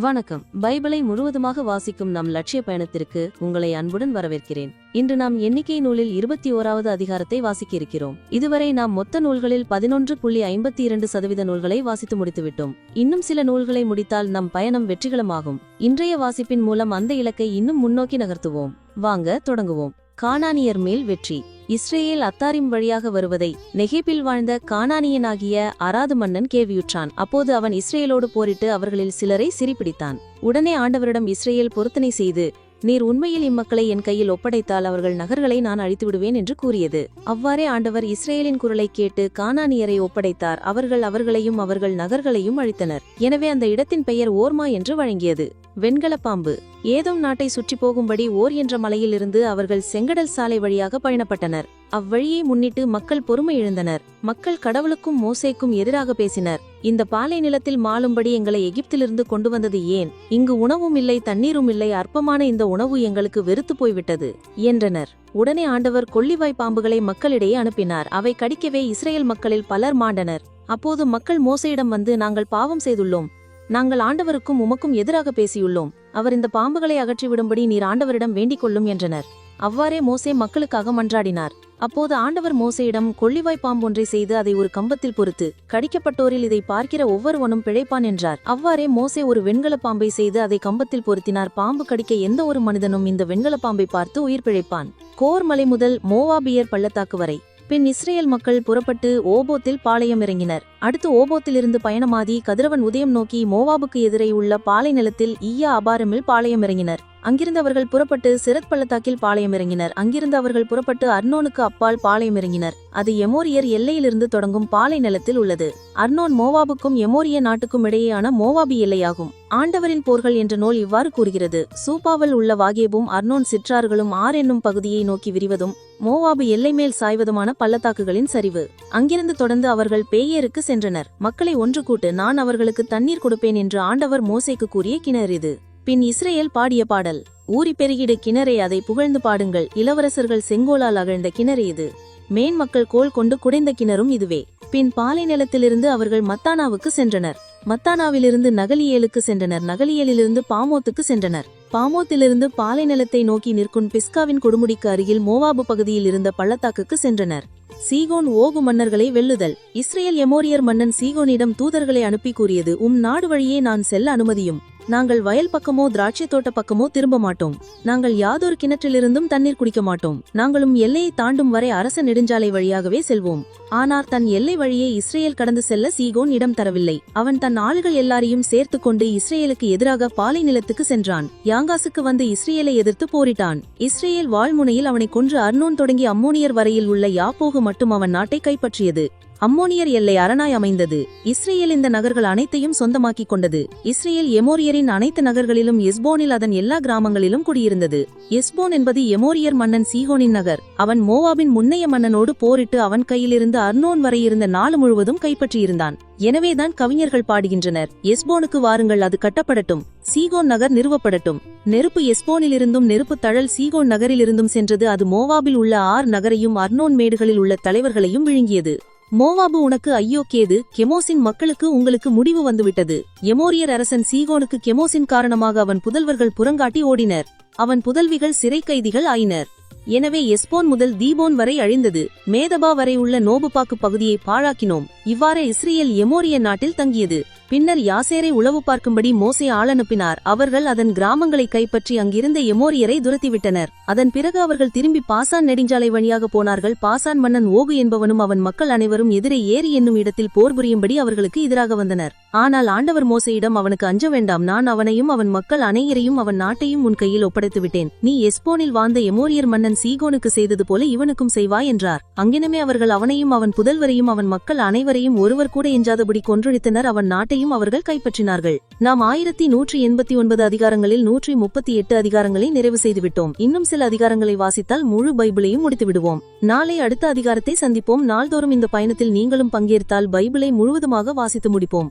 வணக்கம். பைபிளை முழுவதுமாக வாசிக்கும் நம் லட்சிய பயணத்திற்கு உங்களை அன்புடன் வரவேற்கிறேன். இன்று நாம் எண்ணிக்கை நூலில் இருபத்தி ஓராவது அதிகாரத்தை வாசிக்க இருக்கிறோம் இதுவரை நாம் மொத்த நூல்களில் பதினொன்று புள்ளி ஐம்பத்தி இரண்டு சதவீத நூல்களை வாசித்து முடித்துவிட்டோம். இன்னும் சில நூல்களை முடித்தால் நம் பயணம் வெற்றிகரமாகும். இன்றைய வாசிப்பின் மூலம் அந்த இலக்கை இன்னும் முன்னோக்கி நகர்த்துவோம். வாங்க தொடங்குவோம். காணானியர் மேல் வெற்றி. இஸ்ரேல் அத்தாரிம் வழியாக வருவதை நெகிபில் வாழ்ந்த கானானியனாகிய அராது மன்னன் கேவியுற்றான். அப்போது அவன் இஸ்ரேலோடு போரிட்டு அவர்களில் சிலரை சிரிப்பிடித்தான் உடனே ஆண்டவரிடம் இஸ்ரேல் பொருத்தனை செய்து நீர் உண்மையில் இம்மக்களை என் கையில் ஒப்படைத்தால் அவர்கள் நகர்களை நான் அழித்து விடுவேன் என்று கூறியது. அவ்வாறே ஆண்டவர் இஸ்ரேலின் குரலை கேட்டு கானானியரை ஒப்படைத்தார். அவர்கள் அவர்களையும் அவர்கள் நகர்களையும் அழித்தனர். எனவே அந்த இடத்தின் பெயர் ஓர்மா என்று வழங்கியது. வெண்கல பாம்பு ஏதோம் நாட்டை சுற்றி போகும்படி ஓர் என்ற மலையிலிருந்து அவர்கள் செங்கடல் சாலை வழியாக பயணப்பட்டனர். அவ்வழியை முன்னிட்டு மக்கள் பொறுமை இழந்தனர். மக்கள் கடவுளுக்கும் மோசைக்கும் எதிராக பேசினர். இந்த பாலை நிலத்தில் மாளும்படி எங்களை எகிப்திலிருந்து கொண்டு வந்தது ஏன்? இங்கு உணவும் இல்லை தண்ணீரும் இல்லை அற்பமான இந்த உணவு எங்களுக்கு வெறுத்து போய்விட்டது என்றனர். உடனே ஆண்டவர் கொள்ளிவாய் பாம்புகளை மக்களிடையே அனுப்பினார். அவை கடிக்கவே இஸ்ரேல் மக்களில் பலர் மாண்டனர். அப்போது மக்கள் மோசையிடம் வந்து நாங்கள் பாவம் செய்துள்ளோம். நாங்கள் ஆண்டவருக்கும் உமக்கும் எதிராக பேசியுள்ளோம். அவர் இந்த பாம்புகளை அகற்றிவிடும்படி நீர் ஆண்டவரிடம் வேண்டிக் கொள்ளும் என்றனர். அவ்வாறே மோசே மக்களுக்காக மன்றாடினார். அப்போது ஆண்டவர் மோசையிடம் கொள்ளிவாய் பாம்பொன்றை செய்து அதை ஒரு கம்பத்தில் பொறுத்து கடிக்கப்பட்டோரில் இதை பார்க்கிற ஒவ்வொருவனும் பிழைப்பான் என்றார். அவ்வாறே மோசே ஒரு வெண்கல பாம்பை செய்து அதை கம்பத்தில் பொருத்தினார். பாம்பு கடிக்க எந்த ஒரு மனிதனும் இந்த வெண்கல பாம்பை பார்த்து உயிர் பிழைப்பான். கோர் மலை முதல் மோவாபியர் பள்ளத்தாக்கு வரை. பின் இஸ்ரேல் மக்கள் புறப்பட்டு ஓபோத்தில் பாளையம் இறங்கினர். அடுத்து ஓபோத்திலிருந்து பயணமாதி கதிரவன் உதயம் நோக்கி மோவாபுக்கு எதிரே உள்ள பாலை நிலத்தில் ஈயா அபாரமில் பாளையம் இறங்கினர். அங்கிருந்து அவர்கள் புறப்பட்டு சிரத் பள்ளத்தாக்கில் பாளையம் இறங்கினர் அங்கிருந்து அவர்கள் புறப்பட்டு அர்னோனுக்கு அப்பால் பாளையம் இறங்கினர் அது எமோரியர் எல்லையிலிருந்து தொடங்கும் பாலை நிலத்தில் உள்ளது. அர்னோன் மோவாபுக்கும் எமோரிய நாட்டுக்கும் இடையேயான மோவாபி எல்லையாகும். ஆண்டவரின் போர்கள் என்ற நூல் இவ்வாறு கூறுகிறது. சூப்பாவில் உள்ள வாகேபும் அர்னோன் சிற்றார்களும் ஆர் என்னும் பகுதியை நோக்கி விரிவதும் மோவாபு எல்லை மேல் சாய்வதுமான பள்ளத்தாக்குகளின் சரிவு. அங்கிருந்து தொடர்ந்து அவர்கள் பேயேருக்கு சென்றனர். மக்களை ஒன்று கூட்டு நான் அவர்களுக்கு தண்ணீர் கொடுப்பேன் என்று ஆண்டவர் மோசைக்கு கூறிய கிணறு இது. பின் இஸ்ரேல் பாடிய பாடல் ஊறி பெருகிடு கிணறே அதை புகழ்ந்து பாடுங்கள். இளவரசர்கள் செங்கோலால் அகழ்ந்த கிணறு இது. மேன் மக்கள் கோல் கொண்டு குடைந்த கிணறும் இதுவே. பின் பாலை நிலத்திலிருந்து அவர்கள் மத்தானாவுக்கு சென்றனர். மத்தானாவிலிருந்து நகலியேலுக்கு சென்றனர். நகலியலிலிருந்து பாமோத்துக்கு சென்றனர். பாமோத்திலிருந்து பாலை நிலத்தை நோக்கி நிற்கும் பிஸ்காவின் கொடுமுடிக்கு அருகில் மோவாபு பகுதியில் இருந்த பள்ளத்தாக்குக்கு சென்றனர். சீகோன் ஓகு மன்னர்களை வெல்லுதல். இஸ்ரேல் எமோரியர் மன்னன் சீகோனிடம் தூதர்களை அனுப்பி கூறியது உம் நாடு வழியே நான் செல்ல அனுமதியும். நாங்கள் வயல் பக்கமோ திராட்சை தோட்ட பக்கமோ திரும்ப மாட்டோம். நாங்கள் யாதொரு கிணற்றிலிருந்தும் தண்ணீர் குடிக்க மாட்டோம். நாங்களும் எல்லையை தாண்டும் வரை அரச நெடுஞ்சாலை வழியாகவே செல்வோம். ஆனால் தன் எல்லை வழியே இஸ்ரேல் கடந்து செல்ல சீகோன் இடம் தரவில்லை. அவன் தன் ஆளுகள் எல்லாரையும் சேர்த்து கொண்டு இஸ்ரேலுக்கு எதிராக பாலை நிலத்துக்கு சென்றான். யாங்காசுக்கு வந்து இஸ்ரேலை எதிர்த்து போரிட்டான். இஸ்ரேல் வாழ்முனையில் அவனை கொன்று அர்னோன் தொடங்கி அம்மோனியர் வரையில் உள்ள யாப்போகு மட்டும் அவன் நாட்டை கைப்பற்றியது. அம்மோனியர் எல்லை அரணாய் அமைந்தது. இஸ்ரேல் இந்த நகர்கள் அனைத்தையும் சொந்தமாக்கிக் கொண்டது. இஸ்ரேல் எமோரியரின் அனைத்து நகர்களிலும் எஸ்போனில் அதன் எல்லா கிராமங்களிலும் குடியிருந்தது. எஸ்போன் என்பது எமோரியர் மன்னன் சீகோனின் நகர். அவன் மோவாபின் முன்னைய மன்னனோடு போரிட்டு அவன் கையிலிருந்து அர்னோன் வரை இருந்த நாள் முழுவதும் கைப்பற்றியிருந்தான். எனவேதான் கவிஞர்கள் பாடுகின்றனர். எஸ்போனுக்கு வாருங்கள் அது கட்டப்படட்டும். சீகோன் நகர் நிறுவப்படட்டும். நெருப்பு எஸ்போனிலிருந்தும் நெருப்பு தழல் சீகோன் நகரிலிருந்தும் சென்றது. அது மோவாபில் உள்ள ஆர் நகரையும் அர்னோன் மேடுகளில் உள்ள தலைவர்களையும் விழுங்கியது. மோவாபு உனக்கு ஐயோ கேது கெமோசின் மக்களுக்கு உங்களுக்கு முடிவு வந்துவிட்டது. எமோரியர் அரசன் சீகோனுக்கு கெமோசின் காரணமாக அவன் புதல்வர்கள் புறங்காட்டி ஓடினர். அவன் புதல்விகள் சிறை கைதிகள் ஆயினர். எனவே எஸ்போன் முதல் தீபோன் வரை அழிந்தது. மேதபா வரை உள்ள நோபுபாக்கு பகுதியை பாழாக்கினோம். இவ்வாறு இஸ்ரேல் எமோரிய நாட்டில் தங்கியது. பின்னர் யாசேரை உளவு பார்க்கும்படி மோசே ஆளனுப்பினார் அவர்கள் அதன் கிராமங்களை கைப்பற்றி அங்கிருந்த எமோரியரை துரத்திவிட்டனர். அதன் பிறகு அவர்கள் திரும்பி பாசான் நெடுஞ்சாலை வழியாக போனார்கள். பாசான் மன்னன் ஓகு என்பவனும் அவன் மக்கள் அனைவரும் எதிரே ஏரி என்னும் இடத்தில் போர் புரியும்படி அவர்களுக்கு எதிராக வந்தனர். ஆனால் ஆண்டவர் மோசையிடம் அவனுக்கு அஞ்ச வேண்டாம் நான் அவனையும் அவன் மக்கள் அனைவரையும் அவன் நாட்டையும் உன் கையில் ஒப்படைத்து விட்டேன் நீ எஸ்போனில் வாழ்ந்த எமோரியர் மன்னன் சீகோனுக்கு செய்தது போல இவனுக்கும் செய்வாய் என்றார். அங்கினமே அவர்கள் அவனையும் அவன் புதல்வரையும் அவன் மக்கள் அனைவரையும் ஒருவர் கூட எஞ்சாதபடி கொன்றொழித்தனர் அவன் நாட்டையும் அவர்கள் கைப்பற்றினார்கள். நாம் ஆயிரத்தி நூற்றி எண்பத்தி ஒன்பது அதிகாரங்களில் நூற்றி முப்பத்தி எட்டு அதிகாரங்களை நிறைவு செய்துவிட்டோம். இன்னும் சில அதிகாரங்களை வாசித்தால் முழு பைபிளையும் முடித்து விடுவோம் நாளை அடுத்த அதிகாரத்தை சந்திப்போம். நாள்தோறும் இந்த பயணத்தில் நீங்களும் பங்கேற்றால் பைபிளை முழுவதுமாக வாசித்து முடிப்போம்.